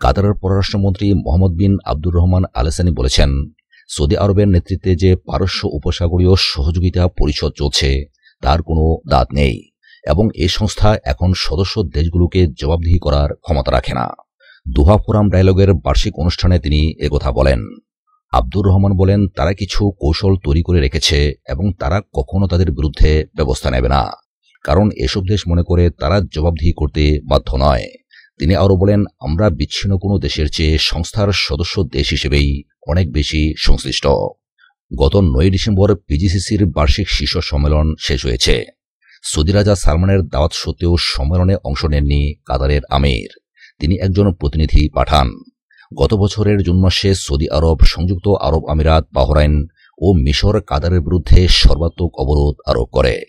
কাতারের পররাষ্ট্রমন্ত্রী মোহাম্মদ বিন আব্দুর রহমান আলেসানি বলেছেন, সৌদি আরবের নেতৃত্বে যে পারস্য উপসাগরীয় সহযোগিতা পরিষদ চলছে, তার কোনো দাঁত নেই এবং এই সংস্থা এখন সদস্য দেশগুলোকে জবাবদিহি করার ক্ষমতা রাখে না। দোহা ফোরাম ডায়ালগের বার্ষিক অনুষ্ঠানে তিনি একথা বলেন। আব্দুর রহমান বলেন, তারা কিছু কৌশল তৈরি করে রেখেছে এবং তারা কখনো তাদের বিরুদ্ধে ব্যবস্থা নেবে না। কারণ এসব দেশ মনে করে তারা জবাবদিহি করতে বাধ্য নয়। তিনি আরও বলেন, আমরা বিচ্ছিন্ন কোনো দেশের চেয়ে সংস্থার সদস্য দেশ হিসেবেই অনেক বেশি সংশ্লিষ্ট। গত নয় ডিসেম্বর পিজিসিসির বার্ষিক শীর্ষ সম্মেলন শেষ হয়েছে। সৌদি রাজা সালমানের দাওয়াত সত্ত্বেও সম্মেলনে অংশ নেননি কাতারের আমির। তিনি একজন প্রতিনিধি পাঠান। গত বছরের জুন মাসে সৌদি আরব সংযুক্ত আরব আমিরাত, বাহরাইন ও মিশর কাতারের বিরুদ্ধে সর্বাত্মক অবরোধ আরোপ করে।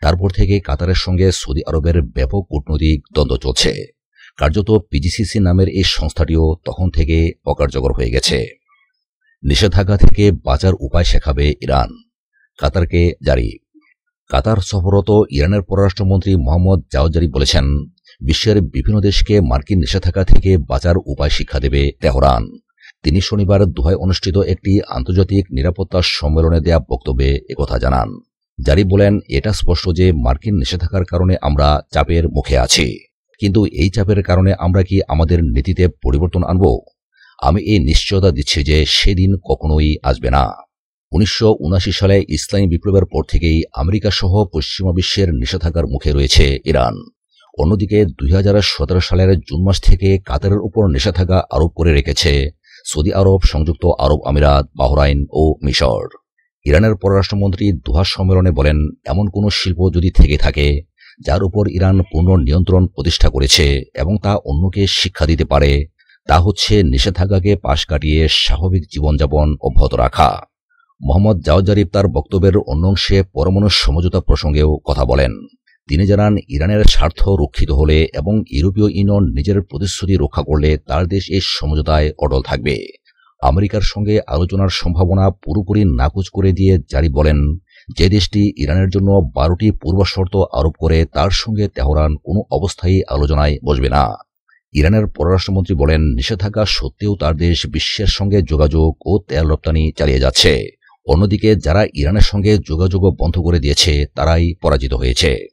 তারপর থেকে কাতারের সঙ্গে সৌদি আরবের ব্যাপক কূটনৈতিক দ্বন্দ্ব চলছে। কার্যত পিজিসিসি নামের এই সংস্থাটিও তখন থেকে অকার্যকর হয়ে গেছে। নিষেধাজ্ঞা থেকে বাঁচার উপায় শেখাবে ইরান। কাতারকে জারি। কাতার সফরত ইরানের পররাষ্ট্রমন্ত্রী মোহাম্মদ জাওজারি বলেছেন, বিশ্বের বিভিন্ন দেশকে মার্কিন নিষেধাজ্ঞা থেকে বাঁচার উপায় শিক্ষা দেবে তেহরান। তিনি শনিবার দোহায় অনুষ্ঠিত একটি আন্তর্জাতিক নিরাপত্তা সম্মেলনে দেয়া বক্তব্যে একথা জানান। জারি বলেন, এটা স্পষ্ট যে মার্কিন নিষেধাজ্ঞার কারণে আমরা চাপের মুখে আছি। কিন্তু এই চাপের কারণে আমরা কি আমাদের নীতিতে পরিবর্তন আনব? আমি এই নিশ্চয়তা দিচ্ছি যে সেদিন কখনোই আসবে না। উনিশশো উনআশি সালে ইসলামী বিপ্লবের পর থেকেই আমেরিকা সহ পশ্চিমা বিশ্বের নিষেধাজ্ঞার মুখে রয়েছে ইরান। অন্যদিকে দুই হাজার সতেরো সালের জুন মাস থেকে কাতারের উপর নিষেধাজ্ঞা আরোপ করে রেখেছে সৌদি আরব, সংযুক্ত আরব আমিরাত, বাহরাইন ও মিশর। ইরানের পররাষ্ট্রমন্ত্রী দোহা সম্মেলনে বলেন, এমন কোনো শিল্প যদি থেকে থাকে যার উপর ইরান পূর্ণ নিয়ন্ত্রণ প্রতিষ্ঠা করেছে এবং তা অন্যকে শিক্ষা দিতে পারে, তা হচ্ছে নিষেধাজ্ঞাকে পাশ কাটিয়ে স্বাভাবিক জীবনযাপন অব্যাহত রাখা। মোহাম্মদ জাওয়াজারিফ তার বক্তব্যের অন্য অংশে পরমাণু সমঝোতা প্রসঙ্গেও কথা বলেন। তিনি জানান, ইরানের স্বার্থ রক্ষিত হলে এবং ইউরোপীয় ইউনিয়ন নিজের প্রতিশ্রুতি রক্ষা করলে তার দেশ এই সমঝোতায় অটল থাকবে। আমেরিকার সঙ্গে আলোচনার সম্ভাবনা পুরোপুরি নাকুচ করে দিয়ে জারি বলেন যে দেশটি ইরানের জন্য বারোটি পূর্বশর্ত আরোপ করে তার সঙ্গে তেহরান কোনো অবস্থায় আলোচনায় বসবে না। ইরানের পররাষ্ট্রমন্ত্রী বলেন, নিষেধাজ্ঞা সত্ত্বেও তার দেশ বিশ্বের সঙ্গে যোগাযোগ ও তেল রপ্তানি চালিয়ে যাচ্ছে। অন্যদিকে, যারা ইরানের সঙ্গে যোগাযোগ বন্ধ করে দিয়েছে, তারাই পরাজিত হয়েছে।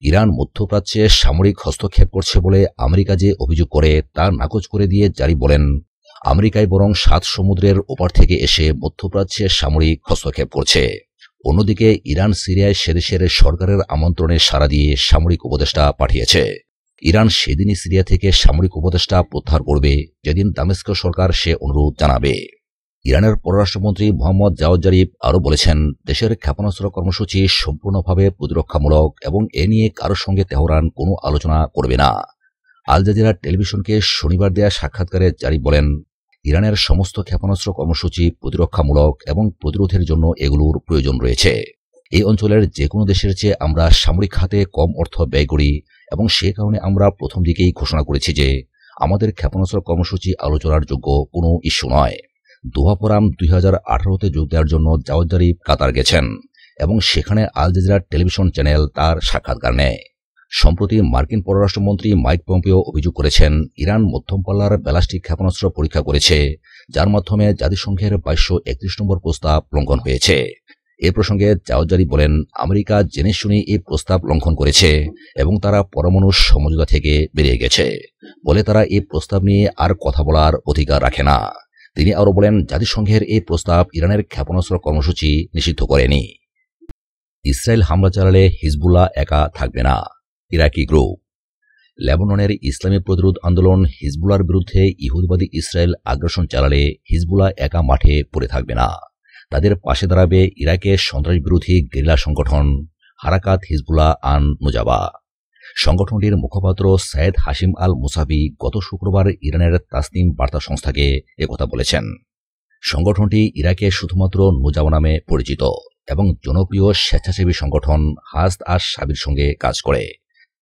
ইরান মধ্যপ্রাচ্যে সামরিক হস্তক্ষেপ করছে বলে আমেরিকা যে অভিযোগ করে, তা নাকচ করে দিয়ে জারি বলেন, আমেরিকায় বরং সাত সমুদ্রের ওপার থেকে এসে মধ্যপ্রাচ্যে সামরিক হস্তক্ষেপ করছে। অন্যদিকে ইরান সিরিয়ায় সেদেশের সরকারের আমন্ত্রণে সাড়া দিয়ে সামরিক উপদেষ্টা পাঠিয়েছে। ইরান সেদিনই সিরিয়া থেকে সামরিক উপদেষ্টা প্রত্যাহার করবে, যেদিন দামেস্ক সরকার সে অনুরোধ জানাবে। ইরানের পররাষ্ট্রমন্ত্রী মোহাম্মদ জাওয়াদ জারিফ আরও বলেছেন, দেশের ক্ষেপণাস্ত্র কর্মসূচি সম্পূর্ণভাবে প্রতিরক্ষামূলক এবং এ নিয়ে কারোর সঙ্গে তেহরান কোনো আলোচনা করবে না। আল জাজিরা টেলিভিশনকে শনিবার দেয়া সাক্ষাৎকারে জারিফ বলেন ইরানের সমস্ত ক্ষেপণাস্ত্র কর্মসূচি প্রতিরক্ষামূলক এবং প্রতিরোধের জন্য এগুলোর প্রয়োজন রয়েছে। এই অঞ্চলের যে কোনো দেশের চেয়ে আমরা সামরিক খাতে কম অর্থ ব্যয় করি এবং সে কারণে আমরা প্রথম দিকেই ঘোষণা করেছি যে আমাদের ক্ষেপণাস্ত্র কর্মসূচি আলোচনার যোগ্য কোনো ইস্যু নয়। দোহা দুই হাজার আঠারোতে যোগ দেওয়ার জন্য জাওয়াদ জারিফ কাতার গেছেন এবং সেখানে আল জাজিরা টেলিভিশন চ্যানেল তার সাক্ষাৎকার নেয়। সম্প্রতি মার্কিন পররাষ্ট্রমন্ত্রী মাইক পম্পিও অভিযোগ করেছেন, ইরান মধ্যম পাল্লার ব্যালাস্টিক ক্ষেপণাস্ত্র পরীক্ষা করেছে, যার মাধ্যমে জাতিসংঘের বাইশশো একত্রিশ নম্বর প্রস্তাব লঙ্ঘন হয়েছে। এ প্রসঙ্গে জাওজারি বলেন, আমেরিকা জেনে শুনে এই প্রস্তাব লঙ্ঘন করেছে এবং তারা পরমাণু সমঝোতা থেকে বেরিয়ে গেছে। বলে তারা এই প্রস্তাব নিয়ে আর কথা বলার অধিকার রাখে না। তিনি আরও বলেন, জাতিসংঘের এই প্রস্তাব ইরানের ক্ষেপণাস্ত্র কর্মসূচি নিষিদ্ধ করেনি। ইসরায়েল হামলা চালালে হিজবুল্লাহ একা থাকবে না। ইরাকি গ্রুপ। লেবাননের ইসলামী প্রতিরোধ আন্দোলন হিজবুলার বিরুদ্ধে ইহুদবাদী ইসরায়েল আগ্রাসন চালালে হিজবুলা একা মাঠে পড়ে থাকবে না। তাদের পাশে দাঁড়াবে ইরাকের সন্ত্রাস বিরোধী গেরিলা সংগঠন হারাকাত হিজবুল্লাহ আন মুজাবা। সংগঠনটির মুখপাত্র সায়েদ হাসিম আল মুসাবি গত শুক্রবার ইরানের তাসনিম বার্তা সংস্থাকে একথা বলেছেন। সংগঠনটি ইরাকে শুধুমাত্র নুজাবা নামে পরিচিত এবং জনপ্রিয় স্বেচ্ছাসেবী সংগঠন হাজদ আর সাবির সঙ্গে কাজ করে।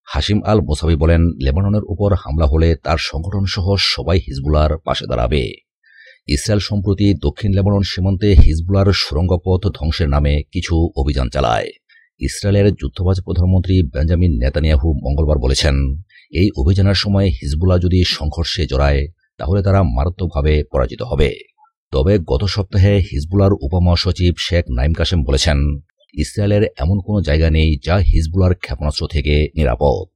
হাসিম আল মোসাবি বলেন, লেবাননের উপর হামলা হলে তার সংগঠন সহ সবাই হিজবুলার পাশে দাঁড়াবে। ইসরায়েল সম্প্রতি দক্ষিণ লেবানন সীমান্তে হিজবুলার সুরঙ্গপথ ধ্বংসের নামে কিছু অভিযান চালায়। ইসরায়েলের যুদ্ধবাজ প্রধানমন্ত্রী বেঞ্জামিন নেতানিয়াহু মঙ্গলবার বলেছেন, এই অভিযানের সময় হিজবুলা যদি সংঘর্ষে জড়ায়, তাহলে তারা মারাত্মকভাবে পরাজিত হবে। তবে গত সপ্তাহে হিজবুলার উপমহাসচিব শেখ নাইম কাসেম বলেছেন ইসরায়েলের এমন কোনো জায়গা নেই যা হিজবুলার ক্ষেপণাস্ত্র থেকে নিরাপদ।